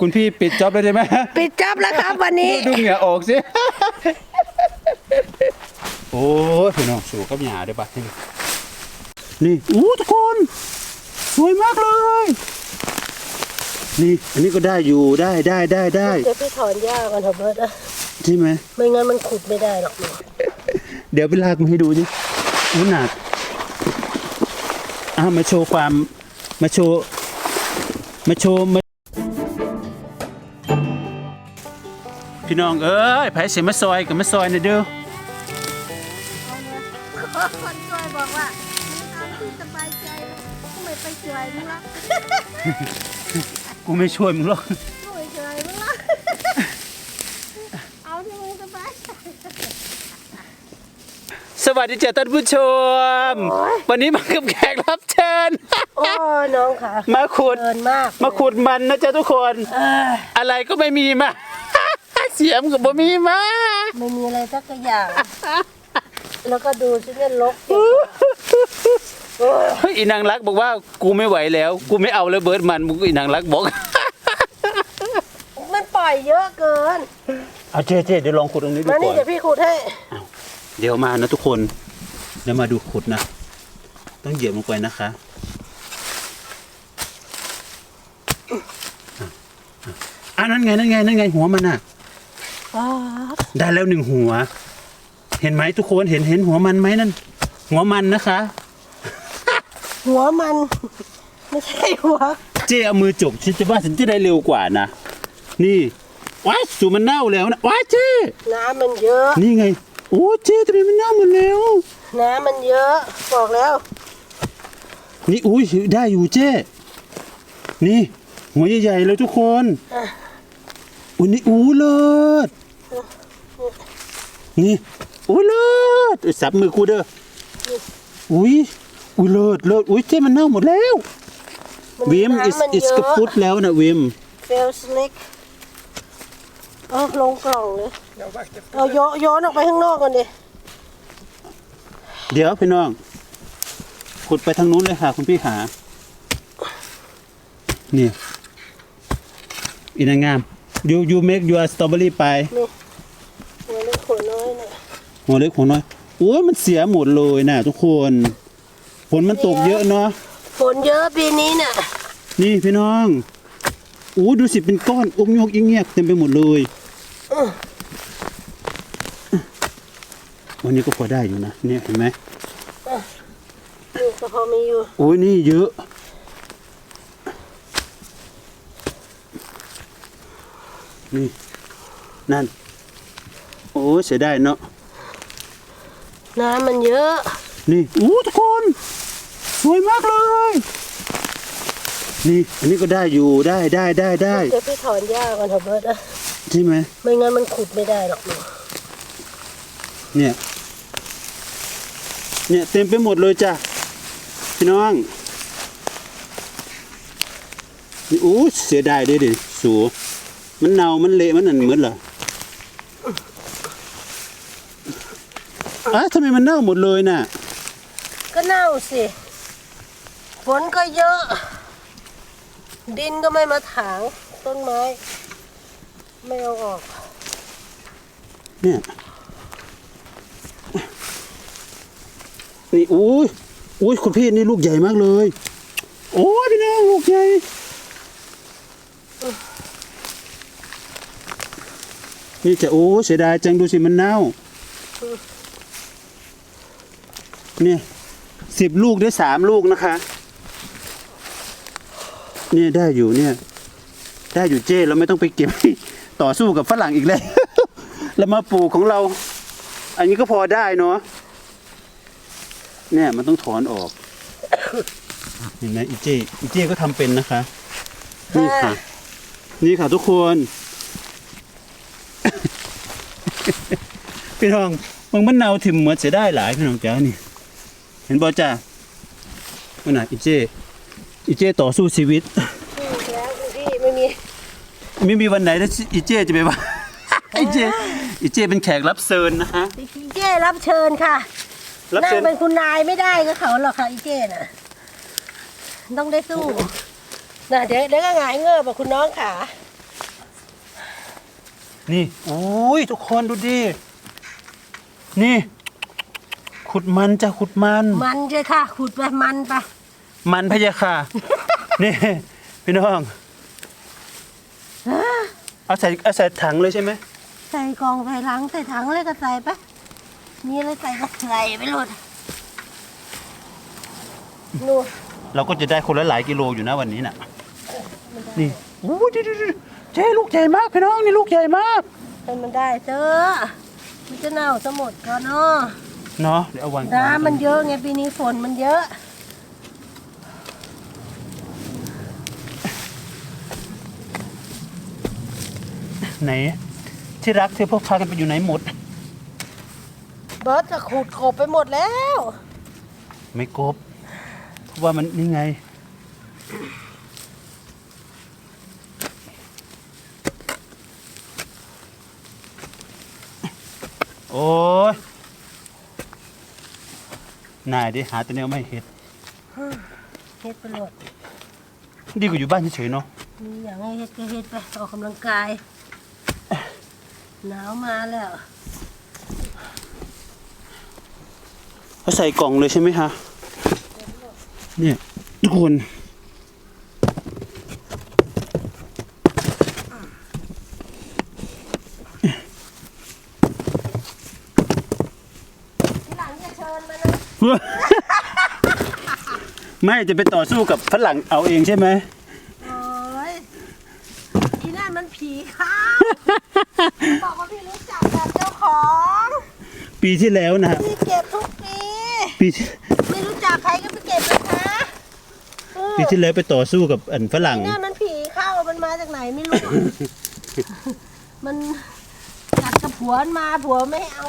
คุณพี่ปิดจ็อบเลยได้ไหมปิดจ็อบแล้วครับวันนี้ดูเหงื่อออกสิ โอ้ยพี่น้องสู่กับหยาได้ปะนี่นี่อู้ทุกคน สวยมากเลย นี่ อันนี้ก็ได้อยู่ได้ได้ได้ได้เดี๋ยวพี่ถอนหญ้าก่อนเถอะเบิร์ตอะใช่ไหมไม่งั้นมันขุดไม่ได้หรอกหนูเดี๋ยวไปลากมาให้ดูสิอู้หนักอะมาโชว์ความมาโชว์มาโชว์ พี่น้องเอ้ยไผเสียมาซอยกับมาซอยหนะเด้อคนช่วยบอกว่าเอาที่สบายใจทำไมไปช่วยมึงล่ะกูไม่ช่วยมึงหรอกช่วยช่วยมึงล่ะเอาที่มึงสบายใจสวัสดีจ้ะท่านผู้ชม วันนี้มากับแขกรับเชิญ โอ้น้องค่ะมาขุดเกินมากมาขุดมันนะจ๊ะทุกคนเอออะไรก็ไม่มีมา เสียมกับบ่มีมาไม่มีอะไรสักอย่าง แล้วก็ดูสิเนี่ยลกโอ้ยเฮ้ยอีนางรักบอกว่ากูไม่ไหวแล้ว กูไม่เอาแล้วเบิร์ดมันมึงอีนางรักบอก มันปล่อยเยอะเกิน เอาเจ๊เจ๊เดี๋ยวลองขุดตรงนี้ดูมาก่นี่อน เดี๋ยวพี่ขุดให้ เดี๋ยวมานะทุกคน เดี๋ยวมาดูขุดนะ ต้องเหยียบลงไปนะคะอะอะอะนั่นไงนั่นไงนั่นไงหัวมันน่ะอ๋อ ได้แล้วหนึ่งหัว เห็นไหมทุกคนเห็นเห็นหัวมันไหมนั่น หัวมันนะคะ หัวมัน ไม่ใช่หัว เจ๊เอามือจกฉันจะว่าฉันจะได้เร็วกว่านะ นี่ว้ายสูมันเน่าแล้วนะว้ายเจ๊น้ำมันเยอะ นี่ไง โอ้เจ๊ทำไมมันเน่าหมดแล้ว น้ำมันเยอะ บอกแล้ว นี่อุ้ยได้อยู่เจ๊นี่ หัวใหญ่ๆเลยทุกคน อะอุ้ยนี่อู้เลิศนี่อู้เลิศเอ้ยสับมือกูเด้ออุ้ยอุ้ยเลิศเลิศอุ้ยเจ๊มันเน่าหมดแล้วมันวิม is น้ำมัน is เยกระอะพุดแล้วนะวิมเฟลสเน็กเออลงกล่องเลยเอาโยนโยนออกไปข้างนอกก่อนดิเดี๋ยวพี่น้องขุดไปทางนู้นเลยค่ะ คุณพี่ขานี่อีนางงาม you you make your strawberry ไปนี่หัวเล็กหัวน้อยน่ะหัวเล็กหัวน้อยโอ้ยมันเสียหมดเลยนะทุกคนฝนมันตกเยอะเนาะฝนเยอะปีนี้น่ะนี่พี่น้องโอ้ดูสิเป็นก้อนอกยกยิ่งเงียกเต็มไปหมดเลยอื้อวันนี้ก็พอได้อยู่นะเนี่ยเห็นไหมนี่ก็พอมีอยู่โอ้ยนี่เยอะ นี่ นั่น โอ้ยเสียดายเนาะ น้ำมันเยอะ นี่อู้ทุกคนสวยมากเลย นี่ อันนี้ก็ได้อยู่ได้ได้ได้ได้ เดี๋ยวพี่ถอนหญ้าก่อนเถอะเบิร์ตอะใช่ไหม ไม่งั้นมันขุดไม่ได้หรอกหนูเนี่ย เนี่ยเต็มไปหมดเลยจ้ะ พี่น้องนี่อู้เสียดายเด้ดิสู มันเน่ามันเละมันนั่นเหมือนเหรออ้าทำไมมันเน่าหมดเลยน่ะ ก็เน่าสิฝนก็เยอะ ดินก็ไม่มาถางต้นไม้ ไม่เอาออก เนี่ยนี่อุ้ยอุ้ยคุณพี่นี่ลูกใหญ่มากเลย โอ้ยพี่น้องลูกใหญ่ นี่จะโอ้เสียดายจังดูสิมันเน่า เนี่ยสิบลูกได้สามลูกนะคะ เนี่ยได้อยู่เนี่ย ได้อยู่เจ้เราไม่ต้องไปเก็บต่อสู้กับฝรั่งอีกแล้วแล้วมาปลูกของเรา อันนี้ก็พอได้เนาะเนี่ยมันต้องถอนออกเห็นไหมอีเจอีเจก็ทำเป็นนะคะ นี่ค่ะ นี่ค่ะทุกคน พี่น้องมึงมันเนาถิ่มเหมือนเสียได้หลายพี่น้องจ้านี่ เห็นบ่จ้ามันน่ะอีเจอีเจต่อสู้ชีวิตพี่แล้วพี่ไม่มีไม่มีวันไหนถ้าอีเจจะไปว่าอีเจอีเจเป็นแขกรับเชิญนะฮะอีเจ้รับเชิญค่ะรับนั่งเชิญเป็นคุณนายไม่ได้ก็เขาหรอกค่ะอีเจ้น่ะ ต้องได้สู้น่ะเดี๋ยวเดี๋ยวก็หงายเงือบอะคุณน้องขา นี่โอ้ยทุกคนดูดิ นี่ ขุดมันจะขุดมัน มันใช่ค่ะ ขุดไปมันไป มันพะยะค่ะ นี่ พี่น้อง เอาใส่เอาใส่ถังเลยใช่ไหม ใส่กล่องใส่ถังใส่ถังเลยก็ใส่ไปมีอะไรใส่ก็ใส่ไปหมดนู่นเราก็จะได้คนละหลายกิโลอยู่นะวันนี้น่ะ นี่โอ้ยดูดูดู เจ๊ลูกใหญ่มากพี่น้องนี่ลูกใหญ่มากให้มันได้เถอะมันจะเน่าสมดก่อนเนาะเนาะเดี๋ยวเอาวางน้ำมันเยอะไงปีนี้ฝนมันเยอะ ไหน ที่รักเธอพวกพากันไปอยู่ไหนหมด เบิร์ตจะขุดกบไปหมดแล้ว ไม่กบเพราะว่ามันนี่ไง อ้ยนายดิหาตัวแนวไม่เห็ดเฮ็ดไปหมดดีกว่าอยู่บ้านเฉยๆเนาะมีอย่างให้เฮ็ดก็เฮ็ดไปออกกำลังกาย หนาวมาแล้วเขาใส่กล่องเลยใช่ไหมคะเนี่ยทุกคน ทีหลังจะเชิญมานะ ไม่จะไปต่อสู้กับฝรั่งเอาเองใช่ไหมโอ้ยอีนั่นมันผีเข้าบอกว่าพี่รู้จักกับเจ้าของปีที่แล้วนะพี่เก็บทุกปีปีที่ไม่รู้จักใครก็ไปเก็บนะคะเออปีที่แล้วไปต่อสู้กับอันฝรั่ง อีนั่นมันผีเข้ามันมาจากไหนไม่รู้ มันกัดกับผัวมันมาผัวไม่ให้เอา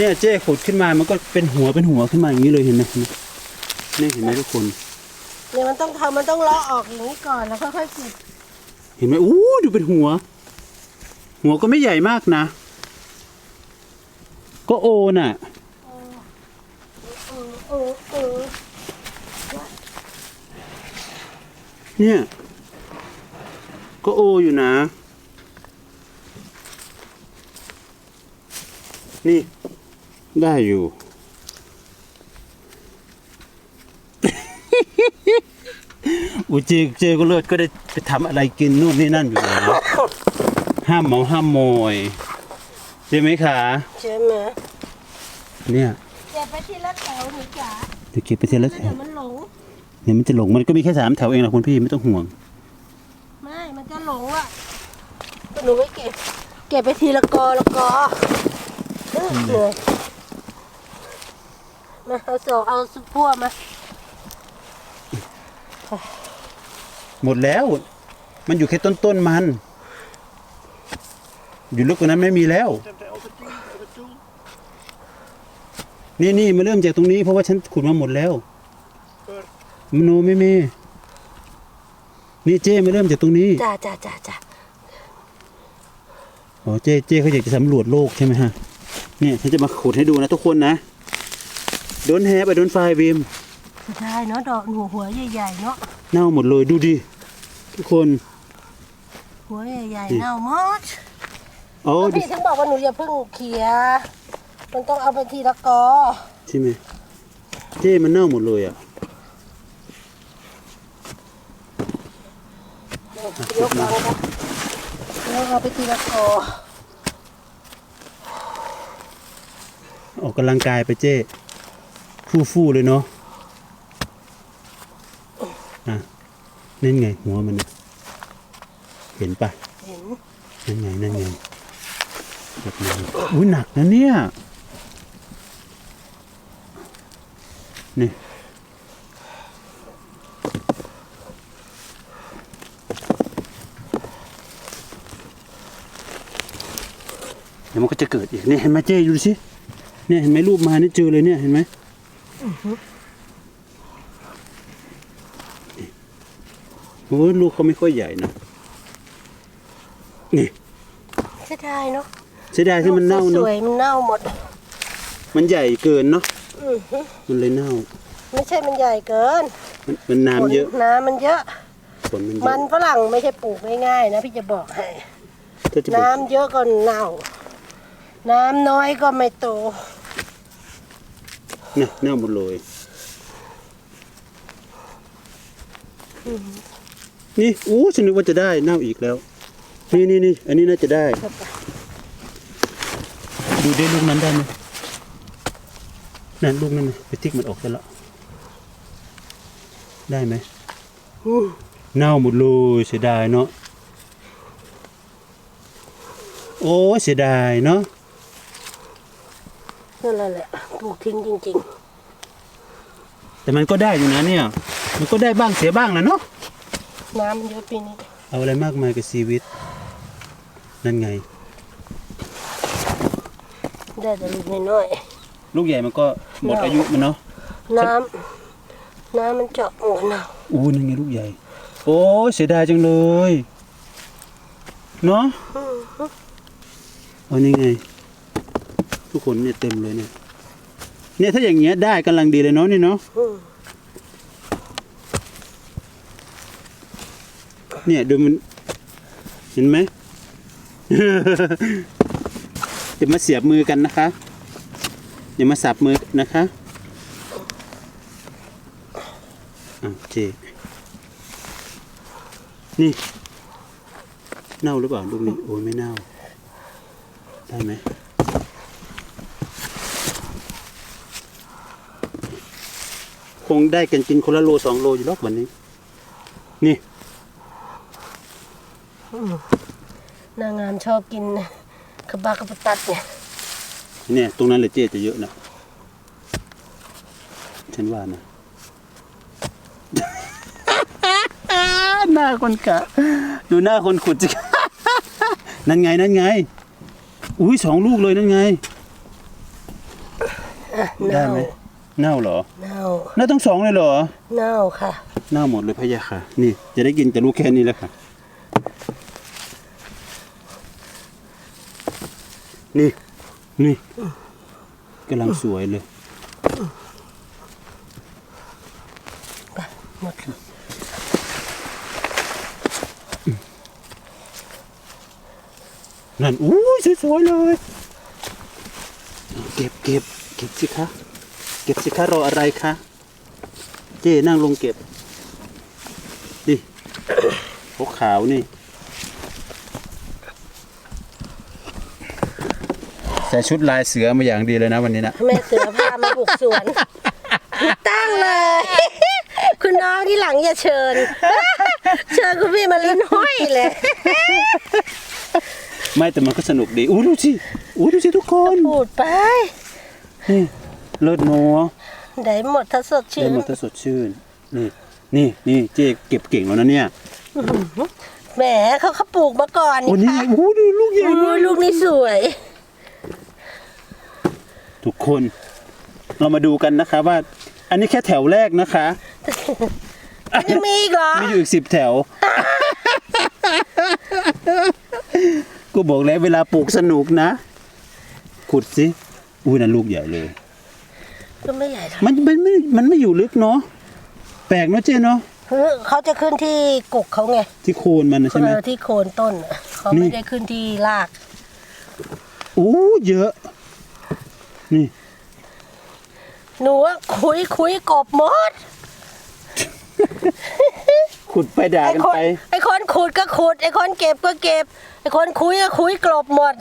เนี่ยเจ้ขุดขึ้นมามันก็เป็นหัวเป็นหัวขึ้นมาอย่างนี้เลยเห็นไหมนี่เห็นไหมทุกคน เนี่ยมันต้องทำมันต้องเลาะออกอย่างนี้ก่อนแล้วค่อยๆเก็บเห็นไหมอู้ดูเป็นหัว หัวก็ไม่ใหญ่มากนะ ก็โอน่ะเออเออเออเนี่ย ก็โออยู่นะ นี่ ได้อยู่ อุยเจเจก็เลิศก็ได้ไปทำอะไรกินนู่นนี่นั่นอยู่แล้วห้ามเมาห้ามโมยใช่ไหมคะใช่ไหมเนี่ยเก็บไปทีละแถวหนูจ๋าเดี๋ยวเก็บไปเทละแล้วแถเดี๋ยววมันหลงเดี๋ยวมันจะหลงมันก็มีแค่สามแถวเองนะคุณพี่ไม่ต้องห่วง ไม่ มันจะหลงอะหนูไม่เก็บ เก็บไปทีละกอละกอเออเหนื่อย มาเอาสอกเอาสุพั่วมาหมดแล้ว มันอยู่แค่ต้นต้นๆมัน อยู่ลึกกว่านั้นไม่มีแล้ว นี่นี่มาเริ่มจากตรงนี้เพราะว่าฉันขุดมาหมดแล้วมโนไม่มีนี่เจ้มาเริ่มจากตรงนี้จ้าจ้าจ้าจ้าอ๋อเจ้เจ้เขาอยากจะสำรวจโลกใช่ไหมฮะเนี่ยฉันจะมาขุดให้ดูนะทุกคนนะ โดนแฮปไปโดนไฟวิมสุดท้ายเนาะดอกหนูหัวใหญ่ๆเนาะเน่าหมดเลยดูดิทุกคน หัวใหญ่นี่ ๆเน่าหมดโอ้แล้วดิพี่ถึงบอกว่าหนูอย่าเพิ่งเขี่ยมันต้องเอาไปทีละกอใช่ไหมเจ้มันเน่าหมดเลยอะยกมาแล้วก็แล้วเอาไปทีละกอออกกำลังกายไปเจ้ ฟู่ฟู่ๆเลยเนาะอะนั่นไง หัวมันนะเห็นปะเห็นนั่นไงนั่นไงแบบนี้อุ้ยหนักนะเนี่ยนี่เดี๋ยวมันก็จะเกิดอีกเนี่ยเห็นไหมเจ้ดูสิเนี่ยเห็นไหมรูปมานี่เจอเลยเนี่ยเห็นไหม โอ้ยลูกเขาไม่ค่อยใหญ่นะนี่ใช่ได้เนาะเสียดายที่มันเน่าสเนาะวยๆมันเน่าหมด มันใหญ่เกินเนาะอือฮึมันเลยเน่า ไม่ใช่มันใหญ่เกินฮมันมันน้ำเยอะฝนน้ำมันเยอะ ฝนมันเยมัอะนฝรั่งไม่ใช่ปลูกง่ายๆนะพี่จะบอกให้ ถ้าจะบอกน้ำเยอะก็เน่า น้ำน้อยก็ไม่โต นะเน่าหมดเลยนี่อู้ฉันนึกว่าจะได้เน่าอีกแล้ว นี่นี่นี่อันนี้น่าจะได้ ดูได้ลูกนั้นได้ไหมนั่นลูกนั้นนะไปติ๊กมันออกได้แล้วได้ไหมอืมเน่าหมดเลยเสียดายเนาะโอ้เสียดายเนาะ นั่นแหละปลูกทิ้งจริง แต่มันก็ได้อยู่นะเนี่ย มันก็ได้บ้างเสียบ้างแหละเนาะ ๆ น้ำมันเยอะปีนี้เอาอะไรมากมายกับชีวิต นั่นไง ได้แต่ลูกน้อยลูกใหญ่มันก็หมดอายุมันเนาะ ๆน้ำน้ำมันเจาะหัวเน่าอู้นั่นไงลูกใหญ่ โอ้เสียดายจังเลย เนาะเอานี่ไง ทุกคนเนี่ยเต็มเลยเนี่ย เนี่ยถ้าอย่างเงี้ยได้กำลังดีเลยเนาะนี่เนาะเนี่ยดูมันเห็นไหมอย่ามาเสียบมือกันนะคะอย่ามาสับมือนะคะโอเจนี่เน่าหรือเปล่าลูกนี้โอ้ยไม่เน่า ได้ไหม คงได้กันกินคนละโลสองโลอยู่รอบวันนี้ นี่ นางงามชอบกินกระบากกระปะตัดเนี่ยเนี่ย ตรงนั้นเลยเจ๊จะเยอะนะฉันว่านะหน้าคนกะ ดูหน้าคนขุดจินั่นไง นั่นไง อุ้ยสองลูกเลยนั่นไงอะได้เน่าไหม เน่าเหรอ เน่า เน่าต้องสองเลยเหรอ เน่าค่ะ เน่าหมดเลยพะยะค่ะ นี่จะได้กินแต่ลูกแค่นี้แล้วค่ะ นี่ นี่กำลังสวยเลยหมดแล้วนั่นอู้ยสวยๆเลย เก็บเก็บเก็บสิคะ เก็บสิคะรออะไรคะเจ้นั่งลงเก็บ นี่พวกขาวนี่ ใส่ชุดลายเสือมาอย่างดีเลยนะวันนี้นะแม่เสือพามาบุกสวนตั้งเลย คุณน้องที่หลังอย่าเชิญ เชิญคุณพี่มาลิ้นห้อยเลย ไม่แต่มันก็สนุกดีอู้ดูสิอู้ดูสิทุกคน พูดไป นี่ เลิศนัวได้หมดถ้าสดชื่ได้นหมดถ้าสดชื่น นี่ นี่นี่เจ๊เก็บเก่งแล้วนะเนี่ย แหมเขาเขาปลูกมาก่อนโอ้นี่นี่ค่ะไงอู้ดูลูกใหญ่โอ้มายกลูกนี้สวย ทุกคนเรามาดูกันนะคะว่า อันนี้แค่แถวแรกนะคะ ยังมีอีกเหรอ มีอยู่อีกสิบแถว กูบอกแล้วเวลาปลูกสนุกนะ ขุดสิ อุ้ยนั่นลูกใหญ่เลย ก็ไม่ใหญ่เท่ามันมันไม่มันไม่อยู่ลึกเนาะแปลกเนาะเจ๊เนาะเฮ้ยเขาจะขึ้นที่กกเขาไงที่โคนมันนะใช่ไหม เออที่โคนต้นน่ะเขานี่ ไม่ได้ขึ้นที่รากอู้เยอะ นี่ หนูว่าคุยคุยกบหมดขุดไปด่าไอ้กันคนไป ไอ้คนขุดก็ขุดไอ้คนเก็บก็เก็บไอ้คนคุยก็คุยกลบหมด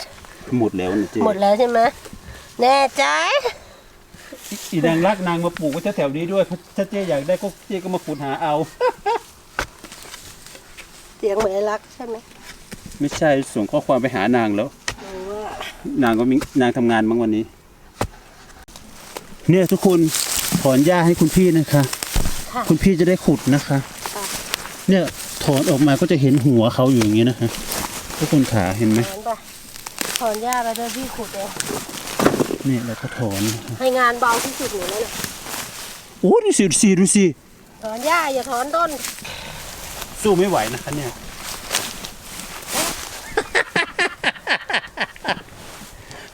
หมดแล้วนะเจ๊หมดแล้วใช่ไหมแน่ใจ อีนางรักนางมาปลูกไว้แถวๆนี้ด้วยถ้าเจ๊อยากได้ก็เจ๊ก็มาขุดหาเอา เสียงเหมือนไอ้รักใช่ไหมไม่ใช่ส่งข้อความไปหานางแล้วหนูว่านางก็มีนางทำงานบ้างวันนี้ เนี่ยทุกคนถอนหญ้าให้คุณพี่นะคะค่ะคุณพี่จะได้ขุดนะคะ ค่ะ เนี่ยถอนออกมาก็จะเห็นหัวเขาอยู่อย่างนี้นะคะทุกคนขาเห็นไหม ถอนปะถอนหญ้าไปด้วยพี่ขุดเองเนี่ยเราก็ถอนนะคะให้งานเบาที่สุดหนูแล้วเนี่ยโอ้ดูสิดูสิดูสิถอนหญ้าอย่าถอนต้น สู้ไม่ไหวนะคะเนี่ย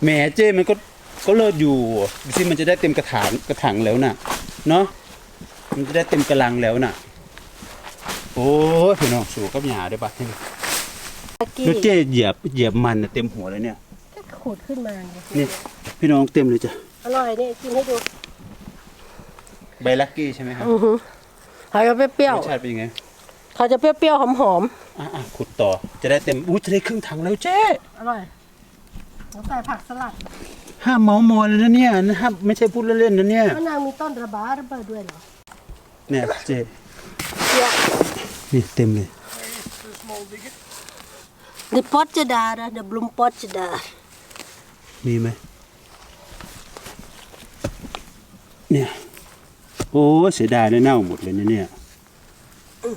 แหมเจ้มันก็ก็เลิศอยู่ดูสิมันจะได้เต็มกระถางกระถางแล้วน่ะ เนาะมันจะได้เต็มกระลังแล้วน่ะ โอ้ยพี่น้องสูกับหยาได้ปะตะกี้แล้วเจ๊เหยียบเหยียบมันน่ะเต็มหัวเลยเนี่ย ก็ขุดขึ้นมาไงนี่ พี่น้องเต็มเลยจ้ะ อร่อยนี่กินให้ดูใบลักกี้ใช่ไหมครับอือหือเขาจะเปรี้ยรวสชาติเป็นยังไงๆเขาจะเปรี้ยวๆหอมอะอะขุดต่อ จะได้เต็มอู้จะได้ครึ่งถังแล้วเจ๊ๆอร่อยแล้วใส่ผักสลัดห้ามเมามอยเลยนะเนี่ยนะห้ามไม่ใช่พูดเล่นๆนะเนี่ย มะนาวมีต้นระบาระเบิดด้วยเหรอเนี่ยเจ๊เดี๋ยวนี่เต็มเลยดิปอตจะดานะเดบลุมปอตจะดา มีไหม เนี่ย โอ้เสียดายเลยเน่าหมดเลยนะเนี่ย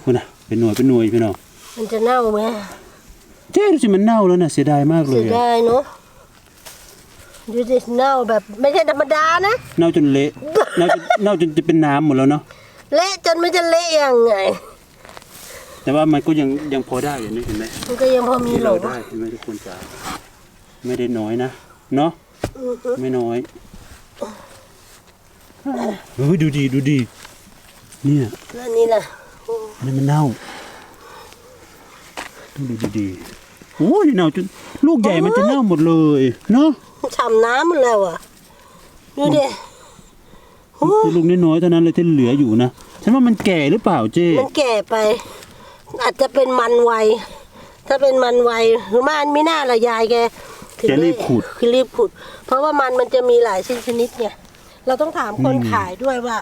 คุณน่ะเป็นหน่วยเป็นหน่วยพี่น้องมันจะเน่าไหมเจ๊ดูสิมันเน่าแล้วนะเสียดายมากเลเสียยอะดายเนาะดูดิเน่าแบบไม่ใช่ธรรมดานะเน่าจนเละเน่าจนเน่าจนจะเป็นน้ำหมดแล้วเนาะเละจนไม่จะเละยังไง แต่ว่ามันก็ยังยังพอได้อยู่นี่เห็นไหมมันก็ยังพอมีที่หลเรางได้เห็นไหมทุกคนจ๋าไม่ได้น้อยนะเนาะอือฮึไม่น้อย เฮ้ยดูดีดูดี เนี่ยแล้วอันนี่ล่ะอันนี้มันเน่าต้องดูดีๆโอ้ยเน่าจนลูกใหญ่มันจะเน่าหมดเลยเนาะฉ่ำน้ำมันแล้วอะดูดิลูกน้อยๆเท่านั้นเลยที่เหลืออยู่นะฉันว่ามันแก่หรือเปล่าเจ๊มันแก่ไป อาจจะเป็นมันไวถ้าเป็นมันไวหรือมันไม่น่าละยายแกถึงจะรีบขุดคือรีบขุด เพราะว่ามันมันจะมีหลายชนิดชนิดไง เราต้องถามคนอืมขายด้วยว่า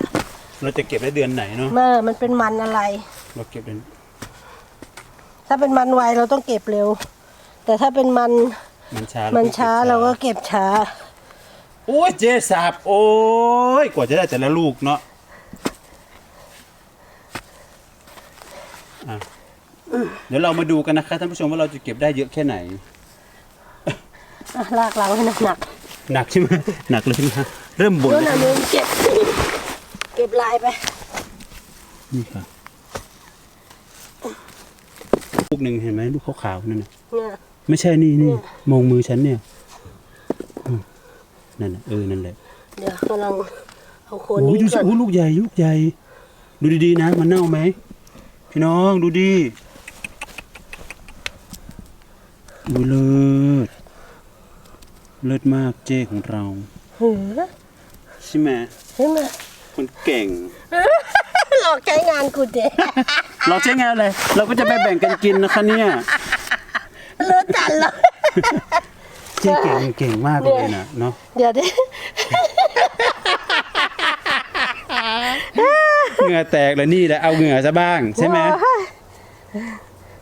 เราจะเก็บได้เดือนไหนเนาะเมื่อมันเป็นมันอะไร เราเก็บเดือนถ้าเป็นมันไวเราต้องเก็บเร็ว แต่ถ้าเป็นมันมันช้ามัมันช้าเราก็เก็บช้า โอ้ยเจ๊สับโอ้ยกว่าจะได้แต่ละลูกเนาะอะเดี๋ยวเรามาดูกันนะคะท่านผู้ชมว่าเราจะเก็บได้เยอะแค่ไหน อะลากหลังให้หนักหนักใช่ไหมหนักเลยใช่ไหมฮะ เริ่มๆบ่นนู่นแล้วน่ะมึงเก็บ เก็บลายไปนี่ค่ะลูกหนึ่งเห็นไหมลูกขาวๆนั่นน่ะเนี่ยไม่ใช่นี่นี่มองมือฉันเนี่ยอืมนั่นน่ะเออนั่นแหละเดี๋ยวกำลังเอาโคนโอ้ยนี้ดูสิก่อนโอ้ยลูกใหญ่ลูกใหญ่ ดูดีๆนะ มันเน่าไหมพี่น้องดูดีอุ้ยเลิศเลิศมากเจ้ของเรา หือ ใช่ไหมเห็นไหมคนเก่ง หลอกใช้งานกูเจ๊เราใช้งานอะไรเราก็จะไปแบ่งกันกินนะคะเนี่ยเลือดจันเลยเจ๊เก่งเก่งมากเลยนะเนาะเดี๋ยวดิเหงื่อแตกแล้วนี่แหละเอาเหงื่อซะบ้างใช่ไหม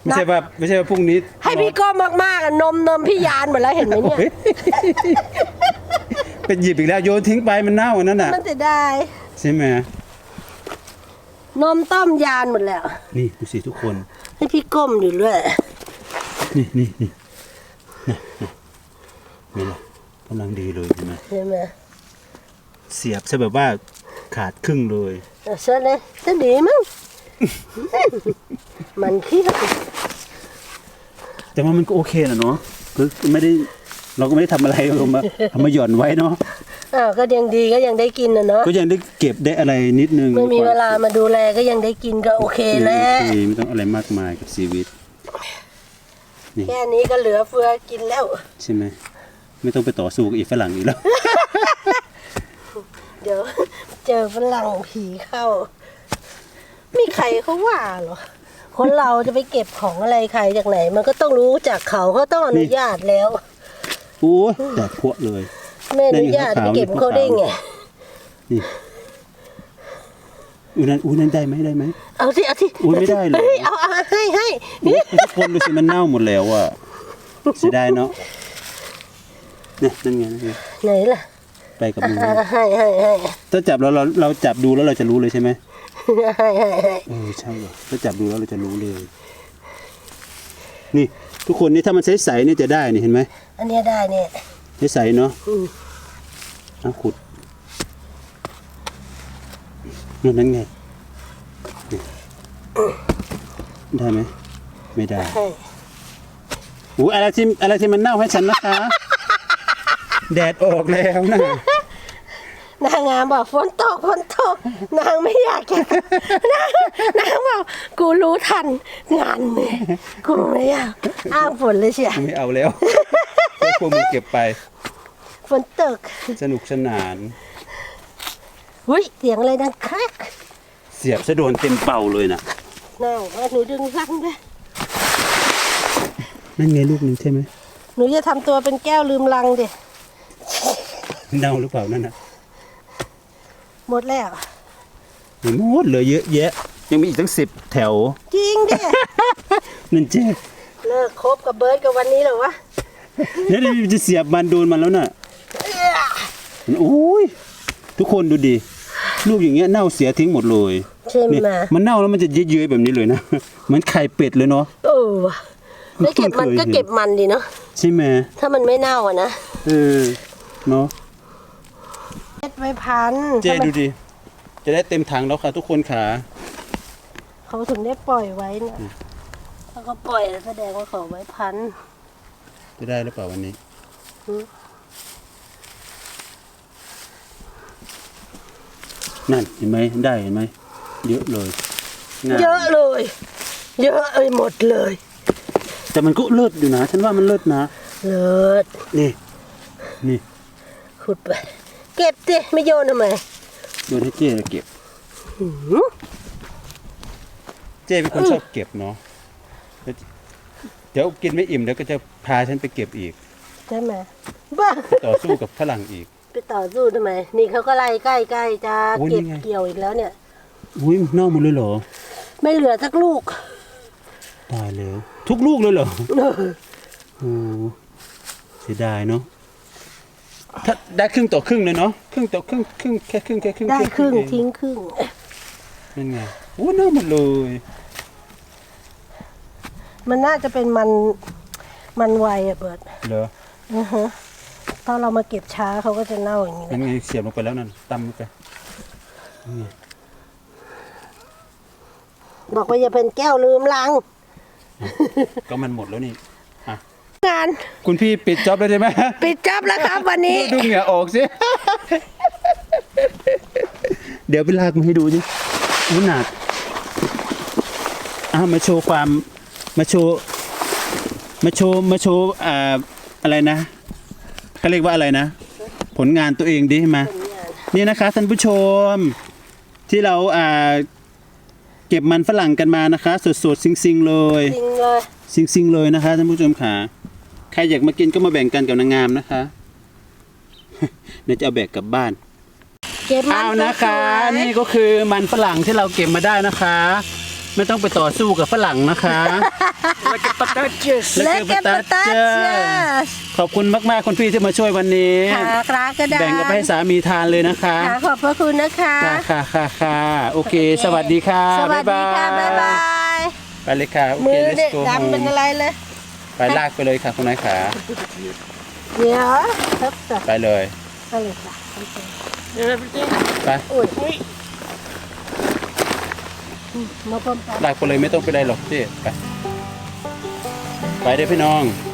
ไม่ใช่ว่าไม่ใช่ว่าพรุ่งนี้ ให้พี่ก้มมากๆอะนมนมพี่ยานหมดแล้วเห็นไหมเนี่ย เฮ้ยเป็นหยิบอีกแล้วโยนทิ้งไปมันเน่าอันนั้นน่ะมันจะได้ ใช่ไหมนมต้มยานหมดแล้ว นี่ดูสิทุกคน ให้พี่ก้มอยู่ด้วยนี่นี่นี่นะนะนี่แหละกำลังดีเลยเห็นไหมใช่ไหมเสียบซะแบบว่าขาดครึ่งเลยเอาเชิญเลยจะดีมั้งมันขี้ยจแต่ว่ามันก็โอเคนะเนาะคือไม่ได้ เราก็ไม่ได้ทำอะไรเรามาเอามาหย่อนไว้เนาะอ้าวก็ยังดีก็ยังได้กินนะเนาะก็ยังได้เก็บได้อะไรนิดนึงไม่มีเวลามาดูแลก็ยังได้กินก็โอเคโอแล้วเคไม่ต้องอะไรมากมายกับชีวิต แค่นี้ก็เหลือเฟือกินแล้ว ใช่ไหมไม่ต้องไปต่อสู้กับอีฝรั่งอีกแล้ว เดี๋ยว เจอฝรั่งผีเข้า มีใครเขาว่าเหรอ คนเราจะไปเก็บของอะไรใครจากไหน มันก็ต้องรู้จากเขาเขาต้องอนุญาตแล้ว โอ้ยแตกพวเลยไม่อนุญาตไปเก็บเขาได้ไงนี่อุ้ยนั่นอุ้ยนั่นได้ไหมได้ไหมเอาสิเอาสิอุ๊ยไม่ได้เลยฮ้เอาเอาให้ให้โอ้ยทุกคนดูสิมันเน่าหมดแล้วอะเสียดายเนาะเนี่ยนั่นไงนั่นไงไหนล่ะไปกับมืออ่าให้ให้ให้ถ้าจับแล้วเราเราจับดูแล้วเราจะรู้เลยใช่ไหมให้ให้ให้เออใช่ว่ะถ้าจับดูแล้วเราจะรู้เลย นี่ทุกคนนี่ถ้ามันใสๆนี่จะได้นี่เห็นไหมอันเนี้ยได้เนี่ยใสๆเนาะอืมเอาขุดนั่นนั่นไงนี่ได้ไหมไม่ได้ให้อู้อะไรที่อะไรที่มันเน่าให้ฉันนะคะ แดดออกแล้วนะ นางงามบอกฝนตกฝนตก นางไม่อยากจะนางนางบอกกูรู้ทันงานมึงกูไม่อยากอ้างฝนเลยเชียไม่เอาแล้วให้พวกมึงเก็บไป ฝนตกสนุกสนานหุ้ยเสียงอะไรดังแครกเสียบซะโดนเต็มเป่าเลยน่ะนางว่าหนูดึงรังด้วยนั่นไงลูกหนึ่งใช่ไหมหนูจะทำตัวเป็นแก้วลืมลังดิเน่าหรือเปล่านั่นน่ะ หมดแล้วเห็นหมดเหลยเยอะแยะ ยังมีอีกตั้งสิบแถว จริงดิ นั่นเจ๊เลิกคบกับเบิร์ดกับวันนี้เหรอวะแล้วเดี๋ยวจะเสียบมันโดนมันแล้วน่ะโอ้ยทุกคนดูดิลูกอย่างเงี้ยเน่าเสียทิ้งหมดเลยใช่เนี่ยไหมมันเน่าแล้วมันจะเยือยๆแบบนี้เลยนะเหมือนไข่เป็ดเลยเนาะเออว่ะแล้วเก็บมันก็เก็บมันดีเนาะใช่ไหมถ้ามันไม่เน่าอะนะเออเนาะ เม็ดไว้พันเจ๊ทำไมดูดิ จะได้เต็มถังแล้วค่ะ ทุกคนขาเขาถึงได้ปล่อยไว้นะถ้าเขาปล่อยแสดงว่าเขาไว้พันจะได้หรือเปล่าวันนี้อืมนั่นเห็นไหมได้เห็นไหมเยอะเลยงามเยอะเลย เยอะเอ้ยหมดเลยแต่มันก็เลิศอยู่นะ ฉันว่ามันเลิศนะ เลิศนี่ นี่ ขุดไป เก็บดิไม่โยนทำไมโยนให้เจ๊เก็บ หืมเจ๊เป็นคนชอบเก็บเนาะแล้วเดี๋ยวกินไม่อิ่มเดี๋ยวก็จะพาฉันไปเก็บอีก ใช่ไหมบ้าต่อสู้กับฝรั่งอีก ไปต่อสู้ทำไมนี่เขาก็ไล่ใกล้ๆจะโอ้ยเก็บนี่ไง เกี่ยวอีกแล้วเนี่ย อุ้ยเน่าหมดเลยเหรอ ไม่เหลือสักลูกตายแล้ว ทุกลูกเลยเหรอเออโอ้เสียดายเนาะ ถ้าได้ครึ่งต่อครึ่งเลยเนาะครึ่งต่อครึ่งครึ่งแค่ครึ่งแค่ครึ่งได้แครึ่งเอทิ้งครึ่ง นั่นไงโอ้เน่าหมดเลยมันน่าจะเป็นมันมันไวอะเบิร์ดเหรออือฮะถ้าเรามาเก็บช้าเขาก็จะเน่าอย่างนี้นั่นะนไงเสียบลงไปแล้วนั่นตำลงไปนี่ไงบอกว่าอย่าเป็นแก้วลืมลังก็มันหมดแล้วนี่อะ งาน คุณพี่ปิดจ็อบเลยได้ไหมปิดจับแล้วครับวันนี้ ดูเหงื่อออกสิ เดี๋ยวไปลากมาให้ดูสิอุ้หนักอะมาโชว์ความมาโชว์มาโชว์มาโชว์อ่าอะไรนะเขาเรียกว่าอะไรนะ ผลงานตัวเองดิมานี่นะคะท่านผู้ชม ที่เราอ่าเก็บมันฝรั่งกันมานะคะ สดๆซิงๆเลยจริงเลยซิงๆเลยนะคะท่านผู้ชมขา ใครอยากมากินก็มาแบ่งกันกับนางงามนะคะเดี๋ยวจะเอาแบกกลับบ้านเก็บมันเอานะคะสวยๆนี่ก็คือมันฝรั่งที่เราเก็บมาได้นะคะ ไม่ต้องไปต่อสู้กับฝรั่งนะคะและเก็บปาตาเจสขอบคุณมากๆคุณพี่ที่มาช่วยวันนี้ขากราก็ได้แบ่งกับให้สามีทานเลยนะคะขาขอบพระคุณนะคะค่ะค่ะค่ะค่ะโอเค สวัสดีค่ะสวัสดีค่ะบ๊ายบายไปเลยค่ะโอมืเคอ let's เนี่ย go ดำเป็น home อะไรเลย ไปลากไปเลยค่ะคุณนายขา เดี๋ยวทับตัดไปเลย ไปเลยค่ะโอเคไปอุ้ยอืมมาพร้อมกันลากไปเลยไม่ต้องไปได้หรอกเจ๊ไป ไปเด้อพี่น้องไ